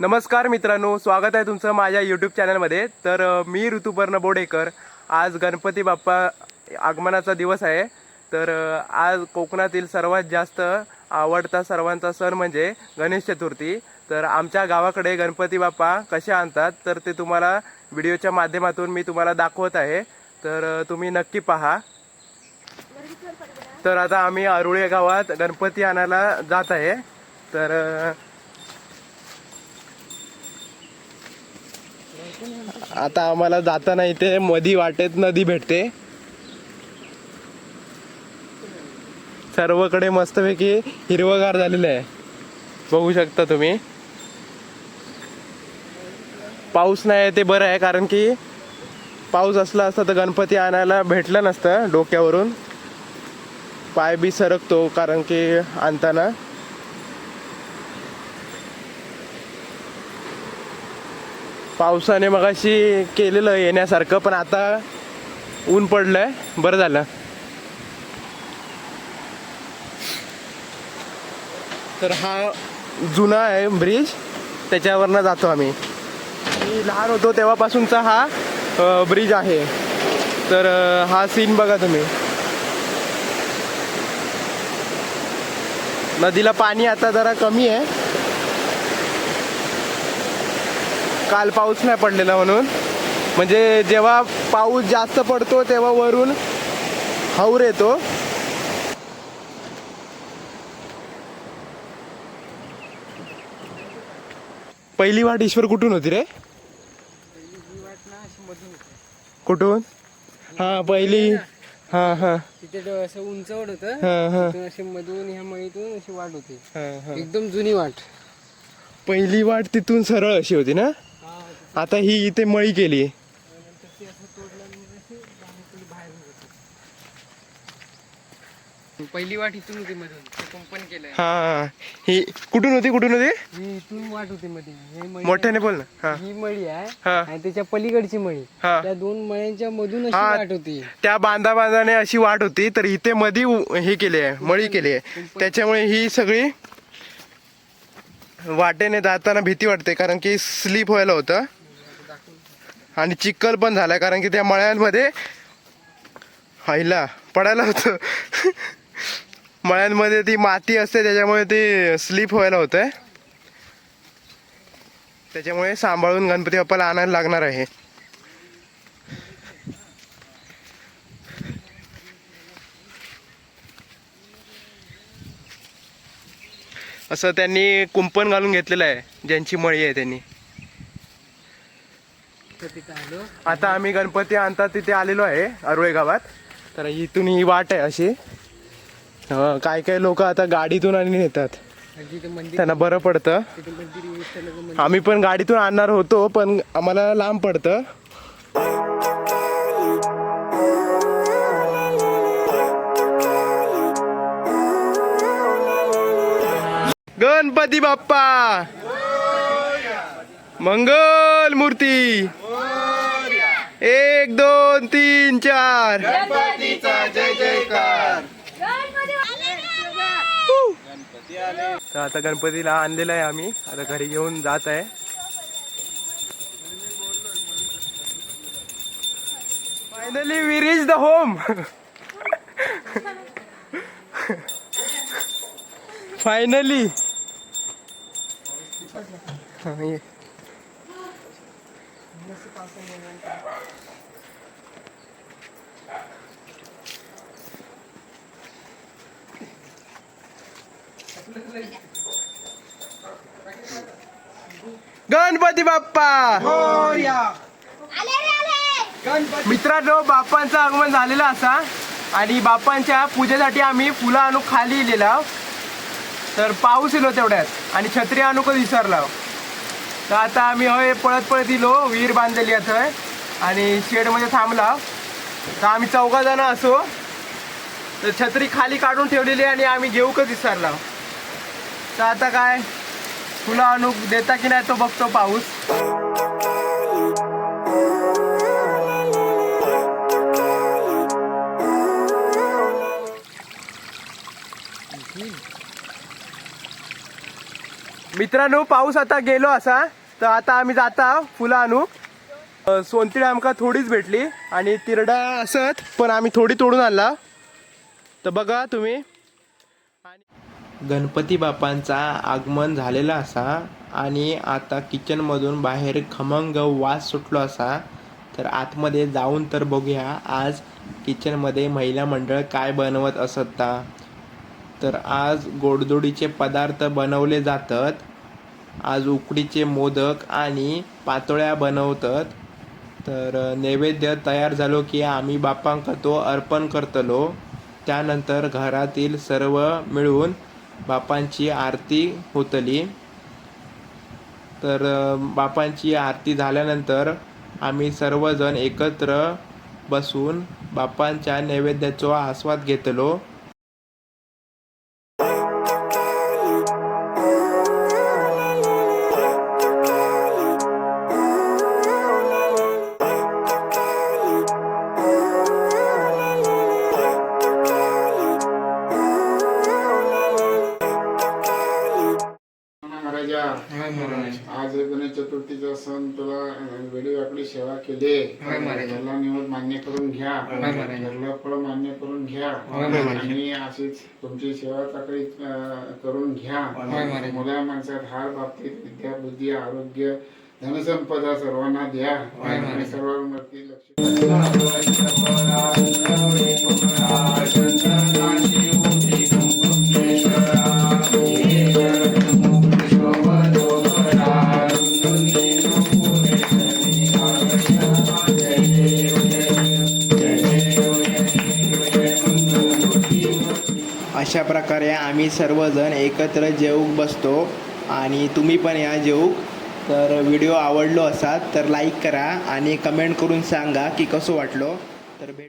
नमस्कार मित्रांनो स्वागत आहे तुमचं माझ्या यूट्यूब चॅनलमध्ये तर मी ऋतुपर्ण बोडेकर. आज गणपती बाप्पा आगमनाचा दिवस आहे. तर आज कोकणातील सर्वात जास्त आवडता सर्वांचा सण म्हणजे गणेश चतुर्थी. तर आमच्या गावाकडे गणपती बाप्पा कसे आणतात तर ते तुम्हाला व्हिडिओच्या माध्यमातून मी तुम्हाला दाखवत आहे. तर तुम्ही नक्की पहा. तर आता आम्ही अरुळे गावात गणपती आणायला जात आहे. तर आता आम्हाला जाताना इथे मधी वाटेत नदी भेटते. सर्वकडे मस्तपैकी हिरवगार झालेलं आहे. बघू शकता तुम्ही. पाऊस नाही आहे ते बरं आहे कारण की पाऊस असला असता तर गणपती आणायला भेटलं नसतं डोक्यावरून. पाय बी सरकतो कारण की आणताना. पावसाने मगाशी केलेलं येण्यासारखं पण आता ऊन पडलंय. बरं झालं. तर हा जुना आहे ब्रिज. त्याच्यावरनं जातो आम्ही. मी लहान होतो तेव्हापासूनचा हा ब्रिज आहे. तर हा सीन बघा तुम्ही. नदीला पाणी आता जरा कमी आहे. काल पाऊस नाही पडलेला म्हणून. म्हणजे जेव्हा पाऊस जास्त पडतो तेव्हा वरून हाऊर येतो. पहिली वाट ईश्वर कुठून होती रे? कुठून? हा पहिली. हा हा. तिथे असं उंचवड होतं. असे मधून ह्या मळीतून अशी वाट होती. हा हा. एकदम जुनी वाट. पहिली वाट तिथून सरळ अशी होती ना? आता ही इथे मळी केली. पहिली वाट इथून होती मधून. ते कुंपण केलंय. हा ही. कुठून होती कुठून होती? ही इथून वाट होती मध्ये हे मळी मोठ्याने बोल ना. हा. ही मळी आहे. हा. आणि त्याच्या पलीकडची मळी. हा. त्या दोन मळ्यांच्या मधून अशी हा. वाट होती. त्या बांधा बांधाने अशी वाट होती तर इथे मधी उ- हे केली आहे मळी केली आहे. त्याच्यामुळे ही सगळी वाटेने जाताना भीती वाटते कारण की स्लीप व्हायला होतं. आणि चिखल पण झालाय कारण की त्या मळ्यांमध्ये हायला पडायला होतं. मळ्यांमध्ये ती माती असते त्याच्यामुळे ती स्लीप व्हायला होतंय. त्याच्यामुळे सांभाळून गणपती बाप्पाला आणायला लागणार आहे. असं त्यांनी कुंपण घालून घेतलेलं आहे ज्यांची मळी आहे त्यांनी. आता आम्ही गणपती आणतात तिथे आलेलो आहे अरुळे गावात. तर इथून ही वाट आहे अशी. काय काय लोक आता गाडीतून आणि नेतात. मंदिर त्यांना बरं पडतं. आम्ही पण गाडीतून आणणार होतो पण आम्हाला लांब पडतं. गणपती बाप्पा! मंगल मूर्ती! एक दोन तीन चार. तर आता गणपतीला आणलेलं आहे आम्ही. आता घरी घेऊन जात आहे. Finally we reach the home finally Ganpati Bappa! मित्रांनो बाप्पांचं आगमन झालेलं असा. आणि बाप्पांच्या पूजेसाठी आम्ही फुलं आणू खाली लिहिला तर पाऊस येलो तेवढ्यात. आणि छत्री आणू कधी विसरला. तर आता आम्ही होय पळत पळत इलो विहीर बांधलेली आहे थंय आणि शेडमध्ये थांबला. तर आम्ही चौघा जण असो. तर छत्री खाली काढून ठेवलेली आणि आम्ही घेऊ का विसरला? तर आता काय? फुलं आणू देता की नाही तो बघतो पाऊस. मित्रांनो पाऊस आता गेलो असा. तर आता आम्ही जाता फुलं आणू सोनतिडी आमका थोडीच भेटली आणि तिरडा असत पण आम्ही थोडी तोडून आणला. तर बघा तुम्ही. गणपती बाप्पांचा आगमन झालेला असा आणि आता किचनमधून बाहेर खमंग वास सुटलो असा. तर आतमध्ये जाऊन तर बघूया आज किचनमध्ये महिला मंडळ काय बनवत असता. तर आज गोडधोडीचे पदार्थ बनवले जातात. आज उकडीचे मोदक आणि पातोळ्या बनवतात. तर नैवेद्य तयार झालो की आम्ही बाप्पांक तो अर्पण करतलो. त्यानंतर घरातील सर्व मिळून बापांची आरती होतली. तर बापांची आरती झाल्यानंतर आम्ही सर्वजण एकत्र बसून बापांच्या नैवेद्याचा आस्वाद घेतलो. महाराजा. आज गणेश चतुर्थीचा सण तुला वेळी आपली सेवा केली. घरला निवड मान्य करून घ्या. घरला फळ मान्य करून घ्या. आणि अशीच तुमची सेवा चाकरी अं, करून घ्या. मुला माणसात हार बाबतीत विद्या बुद्धी आरोग्य धनसंपदा सर्वांना द्या. आणि सर्वांवरती लक्ष अशा प्रकारे आम्ही सर्वजण एकत्र जेवूक बसतो आणि तुम्ही पण या जेवूक. तर व्हिडिओ आवडलो असाल तर लाईक करा आणि कमेंट करून सांगा की कसं वाटलो. तर भेट